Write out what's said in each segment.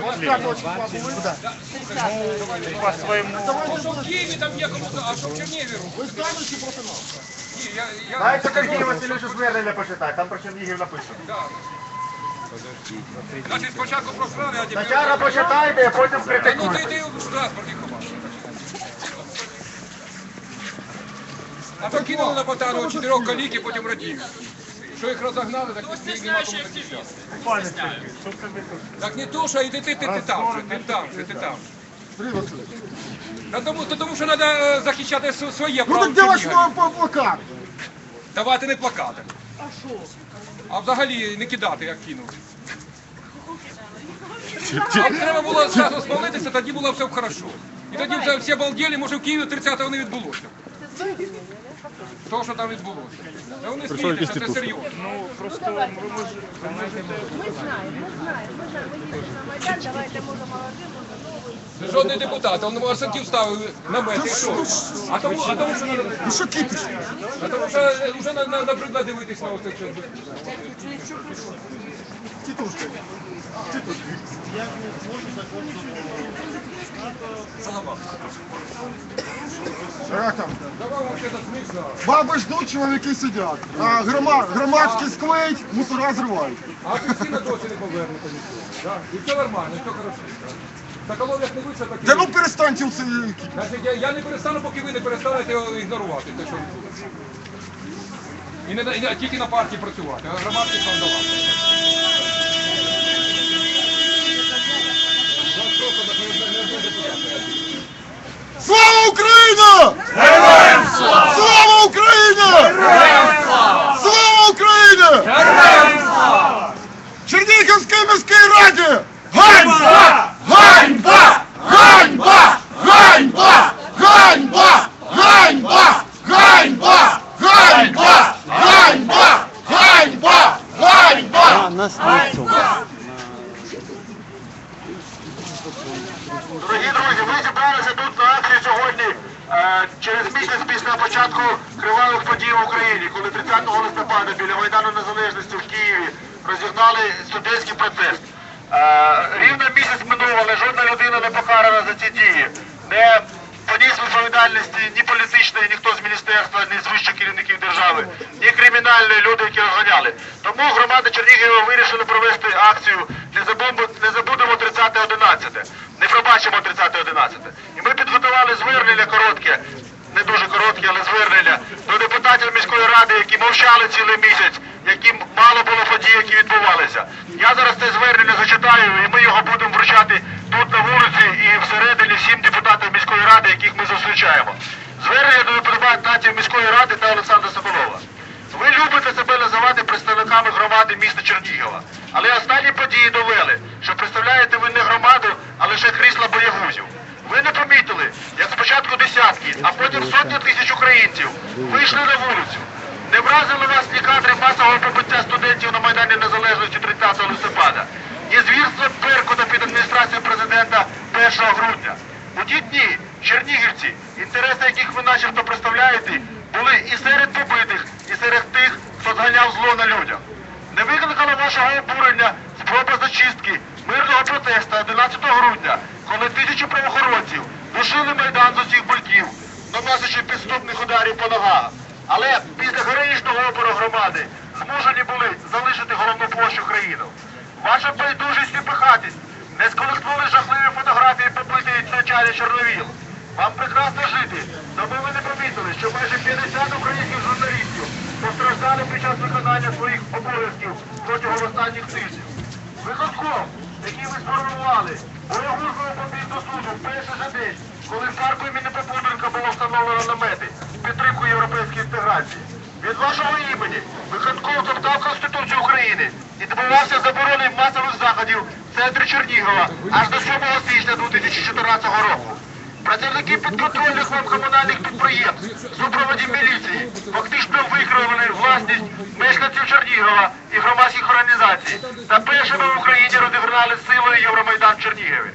Вот так вот, куда? Ну, по своему... А что в Киеве там є а що в Чернігові Ви знаєте, проти нас? Ні, я... я... Знаєте, як Там про Чернігів написано. Да. Значить, спочатку про справи, а тепер... Спочатку почитайте, а потім критикуйте. Ну, ти йди в транспорті ховаш. А то кинули на ботану чотирьох калік і потім радів. Що їх розогнали, так їх нема кому захищати. Так не то, що іди ти, ти, ти там же, ти там же, ти там. Та тому, та тому що треба захищати с- своє Ну право. так де ваш Чернігові. по- плакат? Давати не плакати. А що? А взагалі не кидати, як кинули. Вам треба було зразу спалитися, тоді було все хорошо. І тоді вже всі обалділи, може в Києві 30-го не відбулося. То, що там відбулося. Та вони сміються, це серйозно. Ми знаємо, ми знаємо, ми знаємо. Ми їдемо на Майдан, давайте може молодим, може новий. Жодний депутат, он Арсенків ставив намети, і що? А тому, а тому, що, Ну що кипиш? а тому, що вже на, на, набридло дивитись на ось це. Тітушка. Як там? Давай вам ще смішно. Баби ждуть, чоловіки сидять. А грома, громадськість клеїть, мусора зривають. А апельсина досі не повернута ніхто. Да? І все нормально, все хорошо. Соколов як не вийшов, так і Та ну перестаньте все. Значить, я, я не перестану, поки ви не перестанете його ігнорувати. Те, що відбулося. і не, на- і не тільки на партії працювати, а громадськість вам давати. Слава Україна! Героям слава! Слава Україна! Слава Україна! Чернігівській міській раді! Ганьба! Ганьба! Ганьба! Ганьба! Ганьба! Ганьба! Ганьба! Ганьба! Ганьба! Ганьба! Ганьба! Дорогі друзі, ми зібралися тут на акції сьогодні е, через місяць після початку подій в Україні, коли 30 листопада біля Майдану Незалежності в Києві розігнали студентський протест. Е, рівно місяць минув, але жодна людина не покарана за ці дії. Не поніс відповідальності ні політичної, ніхто з міністерства, ні з вищих керівників держави, ні кримінальної люди, які розганяли. Тому громада Чернігова вирішила провести акцію не забудемо, не забудемо 30-11, не пробачимо 30-11. І ми підготували звернення коротке, не дуже коротке, але звернення міської ради, які мовчали цілий місяць, яким мало було подій, які відбувалися. Я зараз це звернення зачитаю, і ми його будемо вручати тут на вулиці і всередині всім депутатам міської ради, яких ми зустрічаємо. Звернення до депутатів міської ради та Олександра Соколова. Ви любите себе називати представниками громади міста Чернігова. Але останні події довели, що представляєте ви не громаду, а лише крісла боягузів. Ви не помітили, як спочатку десятки, а потім сотні тисяч українців вийшли на вулицю. Не вразили вас ні кадри масового побиття студентів на Майдані Незалежності 30 листопада, ні звірства Беркута під адміністрацією президента 1 грудня. У ті дні чернігівці, інтереси яких ви начебто представляєте, були і серед побитих, і серед тих, хто зганяв зло на людях. Не викликало вашого обурення спроба зачистки мирного протесту 11 грудня, коли тисячі правоохоронців душили майдан з усіх боків, наносячи підступних ударів по ногах. Але після героїчного опору громади змушені були залишити головну площу країну. Ваша байдужість і пихатість не сколихнули жахливі фотографії побитої началі Чорновіл. Вам прекрасно жити, тому ви не помітили, що майже 50 українських журналістів постраждали під час виконання своїх обов'язків протягом останніх тижнів. Виконком, який ви сформували, боягузливо побіг до суду в перший же день, коли в парку імені Попуденка було встановлено намети в підтримку європейської інтеграції. Від вашого імені виконком топтав Конституцію України і добивався заборони масових заходів в центрі Чернігова аж до 7 січня 2014 року. Працівники підконтрольних вам комунальних підприємств супроводі міліції фактично зареєстрованої власність мешканців Чернігова і громадських організацій та першими в Україні розіграли силою Євромайдан Чернігові.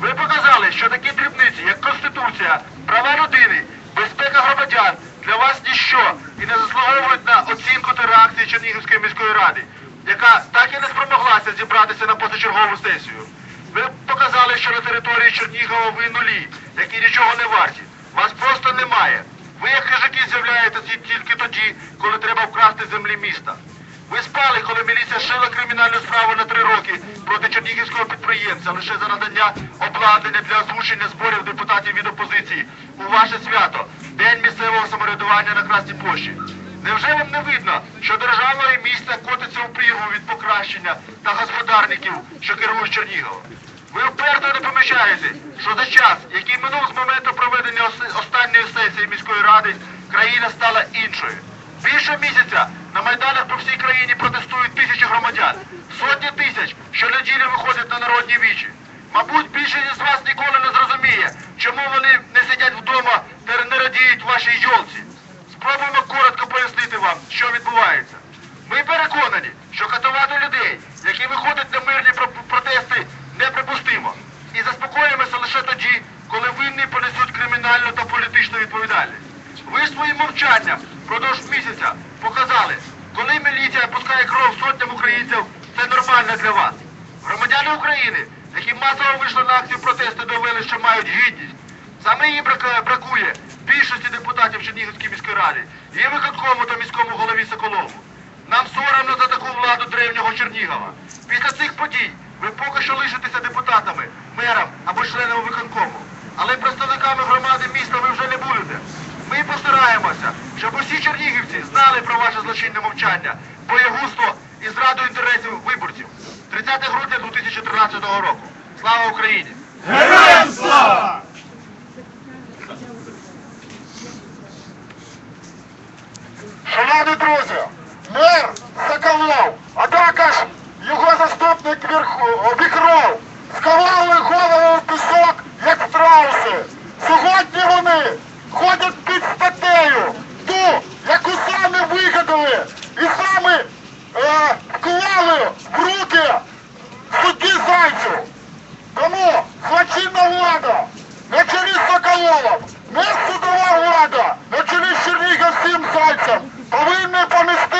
Ви показали, що такі дрібниці, як Конституція, права людини, безпека громадян для вас ніщо і не заслуговують на оцінку та реакції Чернігівської міської ради, яка так і не спромоглася зібратися на позачергову сесію. Ви показали, що на території Чернігова ви нулі, які нічого не варті. Вас просто немає. Ви, як хижаки, з'являєтеся тільки тоді, коли треба вкрасти землі міста. Ви спали, коли міліція шила кримінальну справу на три роки проти чернігівського підприємця лише за надання обладнання для озвучення зборів депутатів від опозиції. У ваше свято, День місцевого самоврядування на Красній площі. Невже вам не видно, що держава і місто котиться у прірву від покращення та господарників, що керують Черніговом? Ви вперто не помічаєте, що за час, який минув з моменту... що лишитися депутатами, мером або членами виконкому. Але представниками громади міста ви вже не будете. Ми постараємося, щоб усі чернігівці знали про ваше злочинне мовчання, боєгузство і зраду інтересів виборців. 30 грудня 2013 року. Слава Україні! Героям слава! Шановні друзі, мер заколов, атака! заступник віхров, сховали голову в пісок, як страуси. Сьогодні вони ходять під статтею, ту, яку самі вигадали і самі е, вклали в руки судді зайцю. Тому злочинна влада, на чолі з Соколовом, не судова влада, на чолі з Чернігівським зайцем повинні помістити.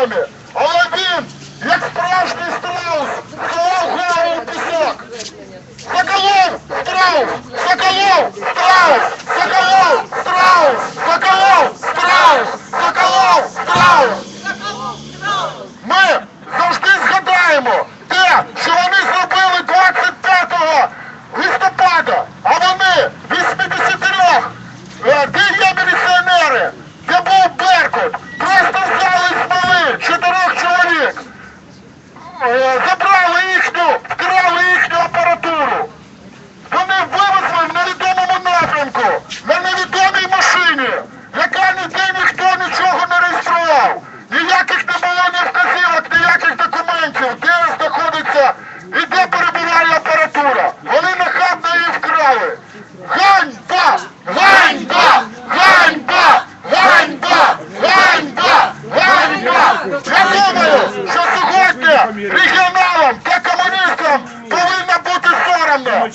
down there.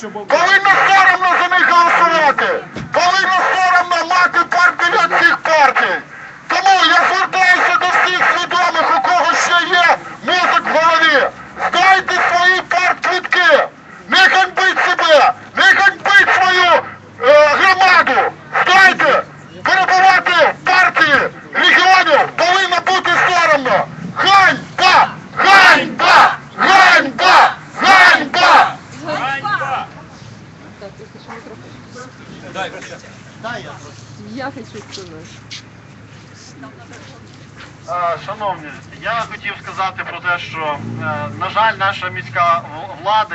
Cássio Bombay.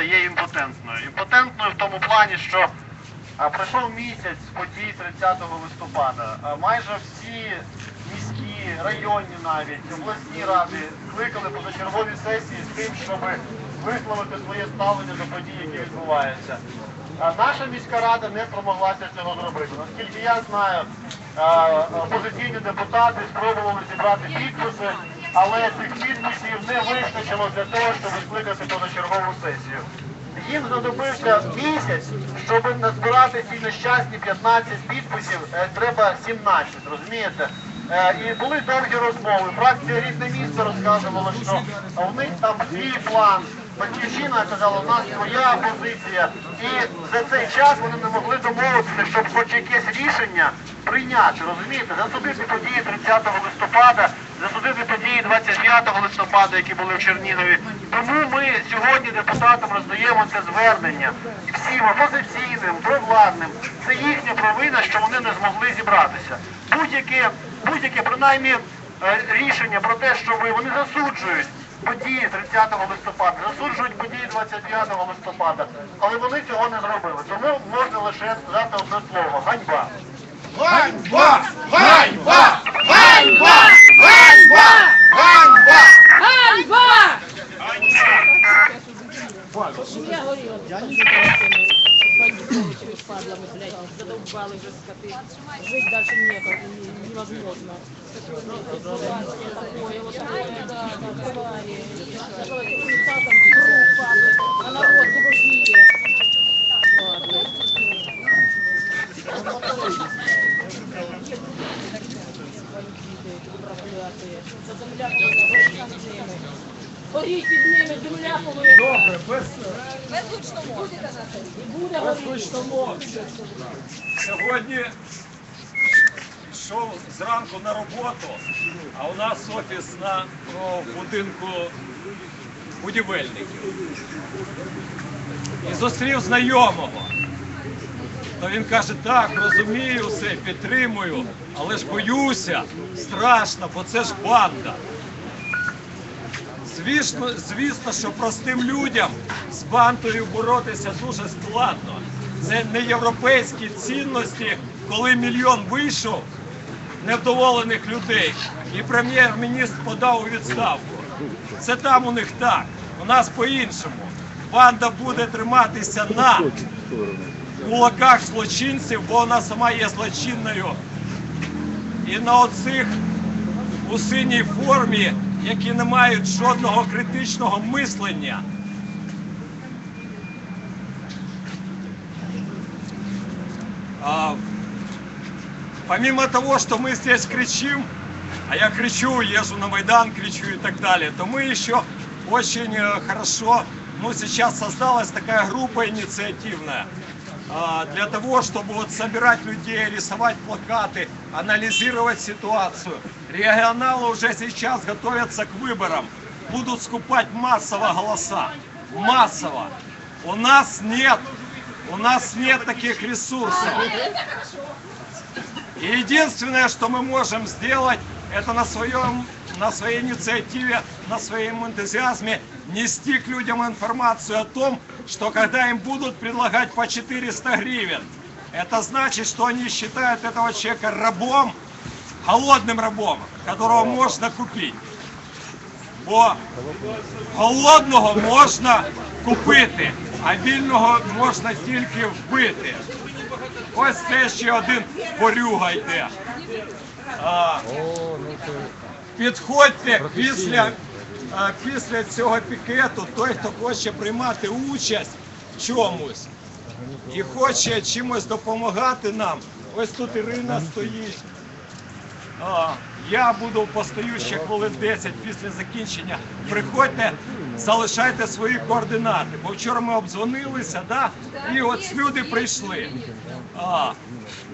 В- влада є імпотентною. Імпотентною в тому плані, що е, пройшов місяць подій 30 листопада. Е, Майже всі міські, районні навіть, обласні ради скликали позачергові сесії з тим, щоб висловити своє ставлення до подій, які відбуваються. А наша міська рада не спромоглася цього зробити. Наскільки я знаю, е, опозиційні депутати спробували зібрати підписи, але цих підписів не вистачило для того, щоб скликати позачергову сесію. Їм знадобився місяць, щоб назбирати ці нещасні 15 підписів, е, треба 17, розумієте? Е, І були довгі розмови. Фракція рідне місто розказувала, що у них там свій план. Батьківщина казала, у нас своя позиція. І за цей час вони не могли домовитися, щоб хоч якесь рішення прийняти. Розумієте, засудити події 30 листопада, засудити події 25 листопада, які були в Чернігові. Тому ми сьогодні депутатам роздаємо це звернення всім опозиційним, провладним. Це їхня провина, що вони не змогли зібратися. Будь-яке, будь-яке принаймні е, рішення про те, що ви вони засуджують події 30 листопада, засуджують події 29 листопада, але вони цього не зробили. Тому можна лише сказати одне слово ганьба. Ганьба! Ганьба! Ганьба! Ганьба! Ганьба! Ганьба! Блядь, задолбали уже скоты. Жить дальше некуда, не- невозможно. Такое, вот такое, да, а народ Горіть під ними, земля полує. Добре, без, І буде горіти. Сьогодні йшов зранку на роботу, а у нас офіс на о, будинку будівельників. І зустрів знайомого. То він каже, так, розумію все, підтримую, але ж боюся, страшно, бо це ж банда. Звісно, звісно, що простим людям з бандою боротися дуже складно. Це не європейські цінності, коли мільйон вийшов невдоволених людей, і прем'єр-міністр подав у відставку. Це там у них так. У нас по-іншому. Банда буде триматися на кулаках злочинців, бо вона сама є злочинною. І на оцих у синій формі, які не мають жодного критичного мислення. А, помимо того, что мы здесь кричим, а я кричу, езжу на Майдан, кричу и так далее, то мы еще очень э, хорошо, ну сейчас создалась такая группа инициативная, а, для того, чтобы вот собирать людей, рисовать плакаты, анализировать ситуацию. Регионалы уже сейчас готовятся к выборам, будут скупать массово голоса, массово. У нас нет, у нас нет таких ресурсов. И единственное, что мы можем сделать, это на своем, на своей инициативе, на своем энтузиазме нести к людям информацию о том, что когда им будут предлагать по 400 гривен, это значит, что они считают этого человека рабом, голодным рабом, которого можно купить. Бо голодного можна купити, а вільного можна тільки вбити. Ось це ще один порюга йде. Підходьте після, після цього пікету, той, хто хоче приймати участь в чомусь і хоче чимось допомагати нам. Ось тут Ірина стоїть. Я буду постою ще хвилин 10 після закінчення. Приходьте, залишайте свої координати. Бо вчора ми обдзвонилися, да? і от люди прийшли. А,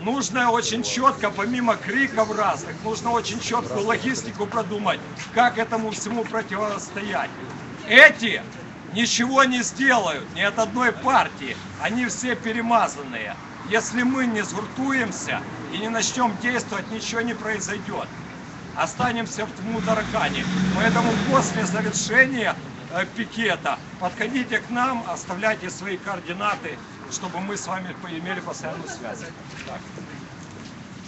нужно очень четко, помимо криков разных, нужно очень четкую логистику продумать, как этому всему противостоять. Эти ничего не сделают, ни от одной партии. Они все перемазанные. Если мы не сгуртуемся и не начнем действовать, ничего не произойдет. Останемся в Тмударакане. Поэтому после завершения пикета подходите к нам, оставляйте свои координаты, чтобы мы с вами поимели постоянную связь. Так.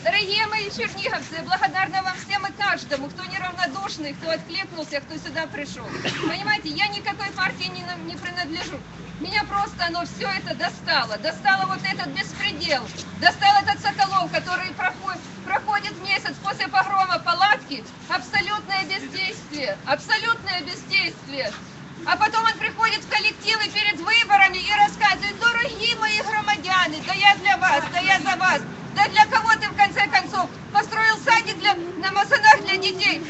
Дорогие мои черниговцы, благодарна вам всем и каждому, кто неравнодушный, кто откликнулся, кто сюда пришел. Понимаете, я никакой партии не, не принадлежу. Меня просто оно все это достало. Достало вот этот беспредел. Достал этот Соколов, который проходит, проходит месяц после погрома палатки. Абсолютное бездействие. Абсолютное бездействие. А потом он приходит в коллективы перед выборами и рассказывает, дорогие мои громадяне, да я для вас, да я за вас. Да для кого ты в конце концов построил садик для, на Масанах для детей?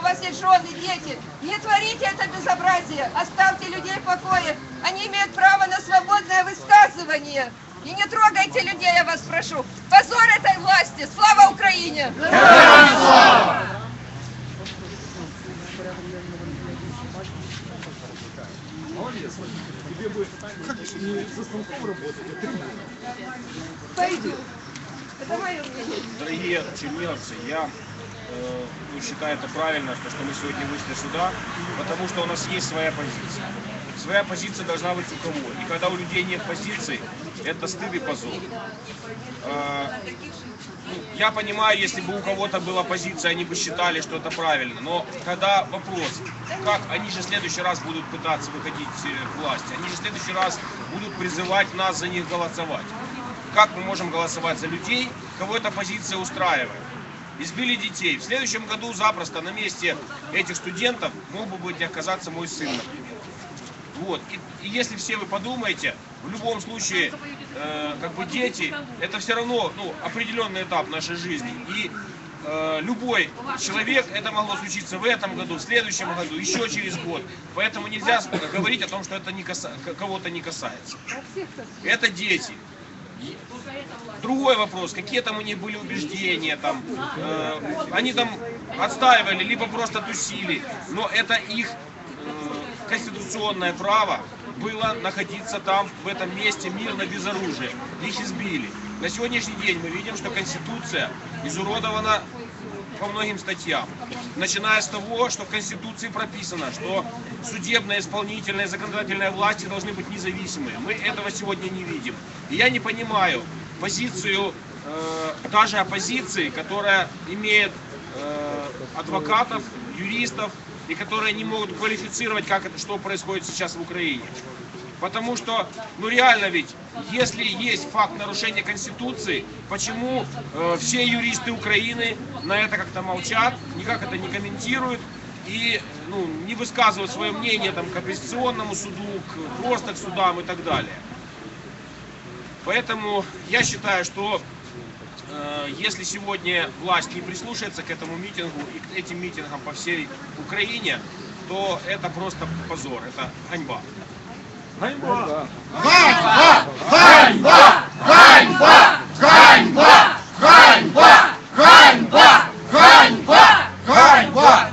у вас есть жены, дети. Не творите это безобразие, оставьте людей в покое. Они имеют право на свободное высказывание. И не трогайте людей, я вас прошу. Позор этой власти! Слава Украине! Мнение. Дорогие черниговцы, я ну, считаю это правильно, то, что мы сегодня вышли сюда, потому что у нас есть своя позиция. Своя позиция должна быть у кого. И когда у людей нет позиции, это стыд и позор. Э, ну, я понимаю, если бы у кого-то была позиция, они бы считали, что это правильно. Но когда вопрос, как они же в следующий раз будут пытаться выходить э, к власти, они же в следующий раз будут призывать нас за них голосовать. Как мы можем голосовать за людей, кого эта позиция устраивает? Избили детей. В следующем году запросто на месте этих студентов мог бы быть оказаться мой сын, например. Вот. И, и если все вы подумаете, в любом случае, э, как бы дети, это все равно ну, определенный этап нашей жизни. И э, любой человек, это могло случиться в этом году, в следующем году, еще через год. Поэтому нельзя говорить о том, что это не каса- кого-то не касается. Это дети. Другой вопрос, какие там у них были убеждения, там, э, они там отстаивали, либо просто тусили, но это их э, конституционное право было находиться там, в этом месте, мирно, без оружия. Их избили. На сегодняшний день мы видим, что Конституция изуродована по многим статьям. Начиная с того, что в Конституции прописано, что судебная, исполнительная, законодательная власти должны быть независимые. Мы этого сегодня не видим. И я не понимаю позицию э, даже оппозиции, которая имеет э, адвокатов, юристов, и которые не могут квалифицировать, как это, что происходит сейчас в Украине. Потому что, ну реально ведь, если есть факт нарушения Конституции, почему э, все юристы Украины на это как-то молчат, никак это не комментируют и ну, не высказывают свое мнение там, к оппозиционному суду, к, просто к судам и так далее. Поэтому я считаю, что э, если сегодня власть не прислушается к этому митингу и к этим митингам по всей Украине, то это просто позор, это ганьба. Ганьба! Ганьба! Ганьба! Ганьба! Ганьба! Ганьба! Ганьба! Ганьба!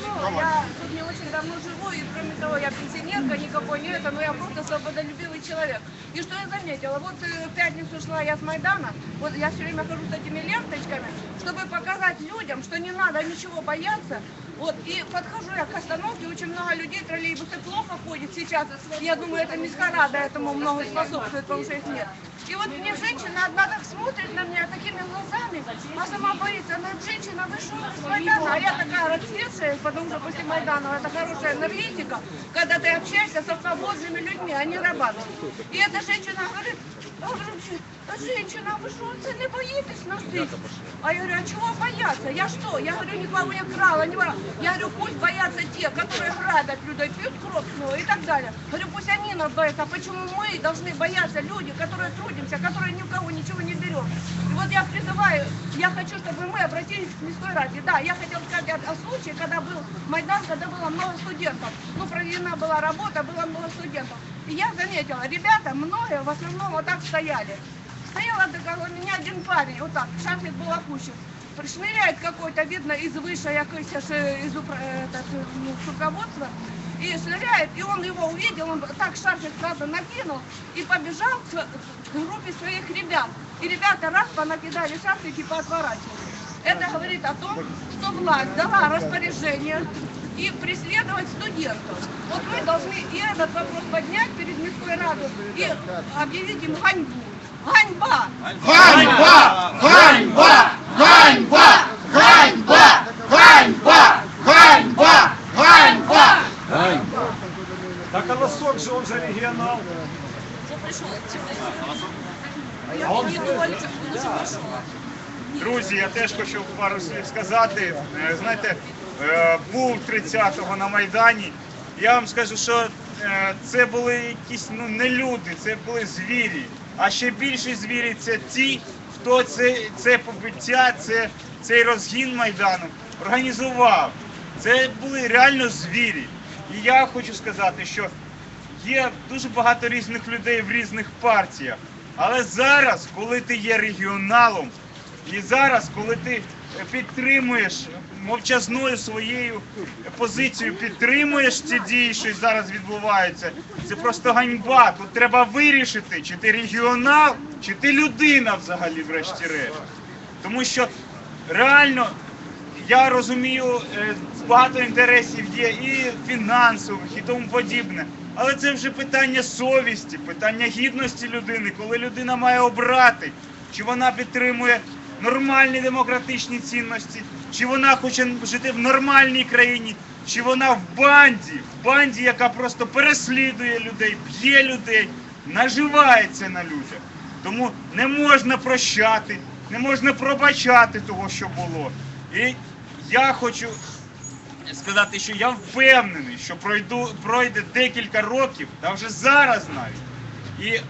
Слова. Я тут не очень давно живу, и кроме того, я пенсионерка, никакой не это, но я просто свободолюбивый человек. И что я заметила, вот э, в пятницу шла я с Майдана, вот я все время хожу с этими ленточками, чтобы показать людям, что не надо ничего бояться. Вот, и подхожу я к остановке, очень много людей, троллейбусы плохо ходят сейчас. Я думаю, это Мискарада этому много способствует, потому что их нет. И вот мне женщина одна так смотрит на меня такими глазами, а сама боится. Она женщина, вы что, с Майдана? А я такая расцветшая, потому что после Майдана это хорошая энергетика, когда ты общаешься со свободными людьми, а не рабами. И эта женщина говорит, «А женщина, ви що, це не боїтесь носити? А я говорю, а чего бояться? Я что? Я говорю, никого не крала, не брала. Я говорю, пусть боятся те, которые грабят людей, пьют кровь ну, и так далее. Говорю, пусть они нас боятся. А почему мы должны бояться люди, которые трудимся, которые ни у кого ничего не берем? И вот я призываю, я хочу, чтобы мы обратились к Мирской Раде. Да, я хотела сказать о, о случае, когда был Майдан, когда было много студентов. Ну, проведена была работа, было много студентов. И я заметила, ребята, многие в основном вот так стояли. Стояла около меня один парень, вот так, шафик был опущен. Шныряет какой-то, видно, из выше, якось из ну, руководства. И шныряет, и он его увидел, он так шарфик сразу накинул и побежал к, группе своих ребят. И ребята раз понакидали шарфики, поотворачивали. Это говорит о том, что власть дала распоряжение и преследовать студентов. Вот мы должны и этот вопрос поднять перед Мирской Радой и объявить им ганьбу. Ганьба! Ганьба! Ганьба! Ганьба! Ганьба! Ганьба! Ганьба! Ганьба! Так а Лосок же он же регионал. А он Друзі, я теж хочу пару слів сказати. Е, Знаєте, е, був 30-го на Майдані. Я вам скажу, що е, це були якісь ну, не люди, це були звірі. А ще більше звірі це ті, хто це, це побиття, це, цей розгін Майдану організував. Це були реально звірі. І я хочу сказати, що є дуже багато різних людей в різних партіях. Але зараз, коли ти є регіоналом, і зараз, коли ти е, підтримуєш мовчазною своєю позицією, підтримуєш ці дії, що зараз відбуваються, це просто ганьба. Тут треба вирішити, чи ти регіонал, чи ти людина взагалі, врешті-решт. Тому що реально я розумію, е, багато інтересів є і фінансових, і тому подібне. Але це вже питання совісті, питання гідності людини, коли людина має обрати, чи вона підтримує нормальні демократичні цінності, чи вона хоче жити в нормальній країні, чи вона в банді, в банді, яка просто переслідує людей, б'є людей, наживається на людях. Тому не можна прощати, не можна пробачати того, що було. І я хочу сказати, що я впевнений, що пройду, пройде декілька років, та вже зараз навіть. І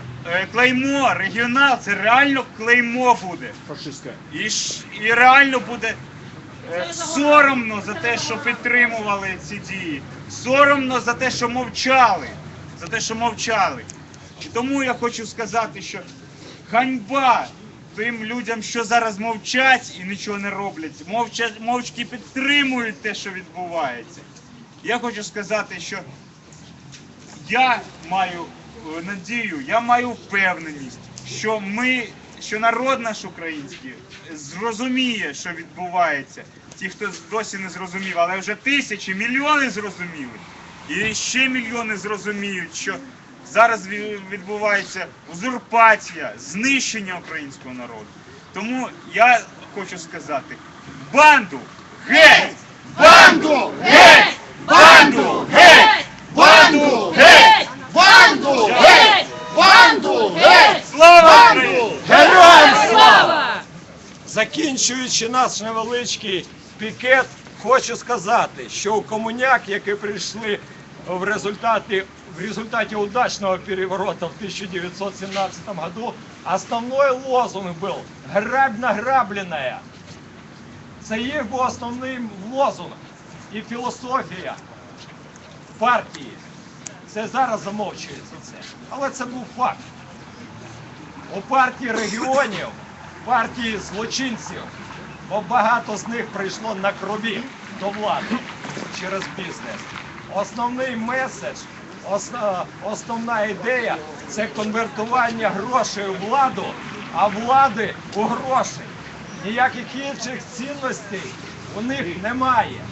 клеймо, регіонал, це реально клеймо буде. І, ш- і реально буде е, соромно за те, що підтримували ці дії. Соромно за те, що мовчали. За те, що мовчали. І тому я хочу сказати, що ганьба тим людям, що зараз мовчать і нічого не роблять, мовча, мовчки підтримують те, що відбувається. Я хочу сказати, що я маю е, надію, я маю впевненість, що ми, що народ наш український зрозуміє, що відбувається. Ті, хто досі не зрозумів, але вже тисячі, мільйони зрозуміли. І ще мільйони зрозуміють, що зараз відбувається узурпація, знищення українського народу. Тому я хочу сказати: банду геть! Банду! Геть! Банду! Геть! Банду! Геть! Банду! Геть! Банду! Геть! Слава Україні! Банду! Героям слава! Закінчуючи наш невеличкий пікет, хочу сказати, що у комуняк, які прийшли в результаті, в результаті удачного переворота в 1917 году, основной лозунг был «Грабь награбленное». Це їх був основний лозунг і філософія партії. Це зараз замовчується це. Але це був факт. У партії регіонів, партії злочинців, бо багато з них прийшло на крові до влади через бізнес. Основний меседж, основна ідея це конвертування грошей у владу, а влади у гроші. Ніяких інших цінностей у них немає.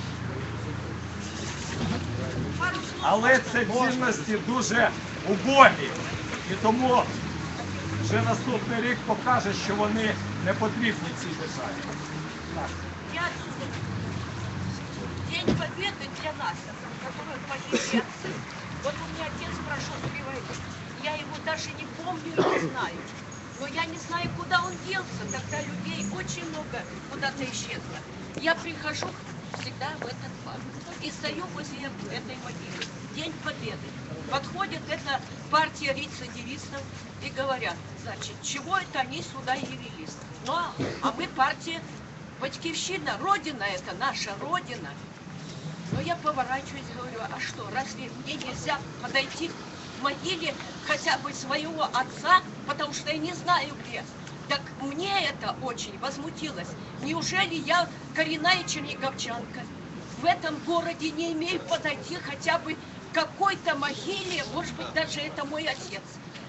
Але це цінності дуже убогі. І тому вже наступний рік покаже, що вони не потрібні цій державі. Я День Победы для нас, который погиб отцы. Вот у меня отец прошел три войны. Я его даже не помню и не знаю. Но я не знаю, куда он делся. Тогда людей очень много куда-то исчезло. Я прихожу всегда в этот парк и стою возле этой могилы. День Победы. Подходит эта партия рецидивистов и говорят, значит, чего это они сюда явились? Ну, а, а мы партия Батькивщина, Родина это наша Родина. Но я поворачиваюсь, говорю, а что, разве мне нельзя подойти к могиле хотя бы своего отца, потому что я не знаю где. Так мне это очень возмутилось. Неужели я коренная черниговчанка? В этом городе не имею подойти хотя бы какой-то могиле, может быть, даже это мой отец.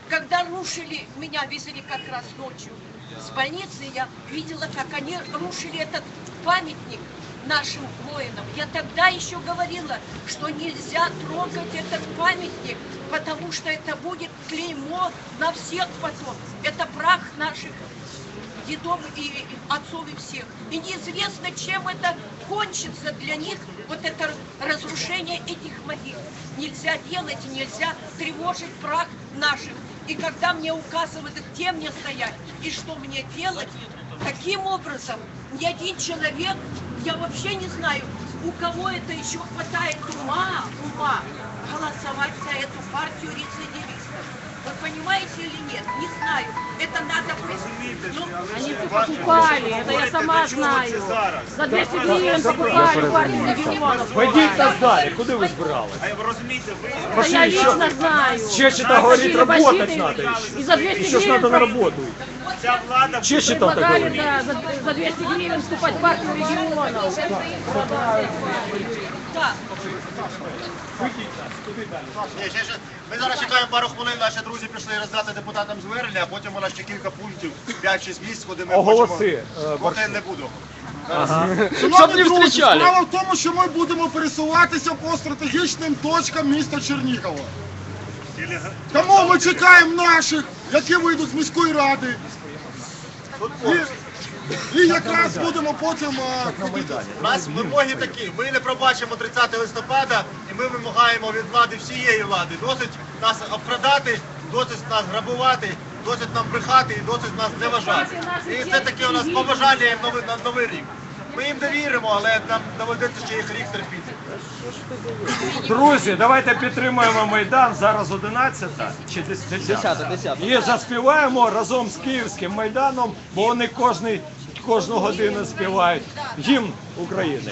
Когда рушили, меня везли как раз ночью с больницы, я видела, как они рушили этот памятник нашим воинам. Я тогда еще говорила, что нельзя трогать этот памятник, потому что это будет клеймо на всех потом. Это прах наших дедов и отцов и всех. И неизвестно, чем это кончится для них, вот это разрушение этих могил. Нельзя делать, нельзя тревожить прах наших. И когда мне указывают, где мне стоять и что мне делать, таким образом ни один человек, я вообще не знаю, у кого это еще хватает ума, ума голосовать за эту партию рецидивистов. Вы понимаете или нет? Не знаю. Это надо быть... Ну, Они покупали, это я сама знаю. За 200 гривен покупали партию регионов. Пойдіть на здалі, куди ви збирали? А ви розумієте, ви Это я лично знаю. Чечета говорит, Пошли работать бандиты, надо И за 200 Еще ж надо на гривен работу. ця влада Чечета так предлагали говорит. да, за, за 200 гривен вступать в партию регионов. да. Ні, ще, ще. Ми зараз чекаємо пару хвилин, наші друзі пішли роздати депутатам звернення, а потім у нас ще кілька пунктів, 5-6 місць, куди ми Оголоси, хочемо. е, не буду. Щоб не встрічали. Справа в тому, що ми будемо пересуватися по стратегічним точкам міста Чернігова. Тому ми чекаємо наших, які вийдуть з міської ради. І, і якраз будемо потім е, ходити. У нас вимоги такі. Ми не пробачимо 30 листопада, і ми вимагаємо від влади всієї влади. Досить нас обкрадати, досить нас грабувати, досить нам брехати і досить нас зневажати. І це таке у нас побажання новий, на новий рік. Ми їм довіримо, але нам доведеться ще їх рік терпіти. Друзі, давайте підтримуємо Майдан. Зараз 11 чи 10? 10, 10. І заспіваємо разом з Київським Майданом, бо вони кожний, кожну годину співають гімн України.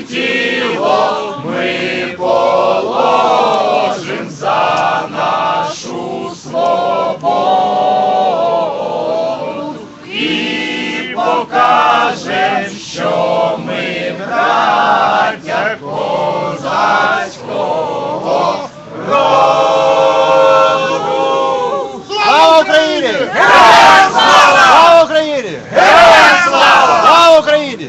Тіло ми положим за нашу свободу і покажем, що ми браття козацького роду. Слава Україні! Героям слава! Слава Україні! Слава! Україні!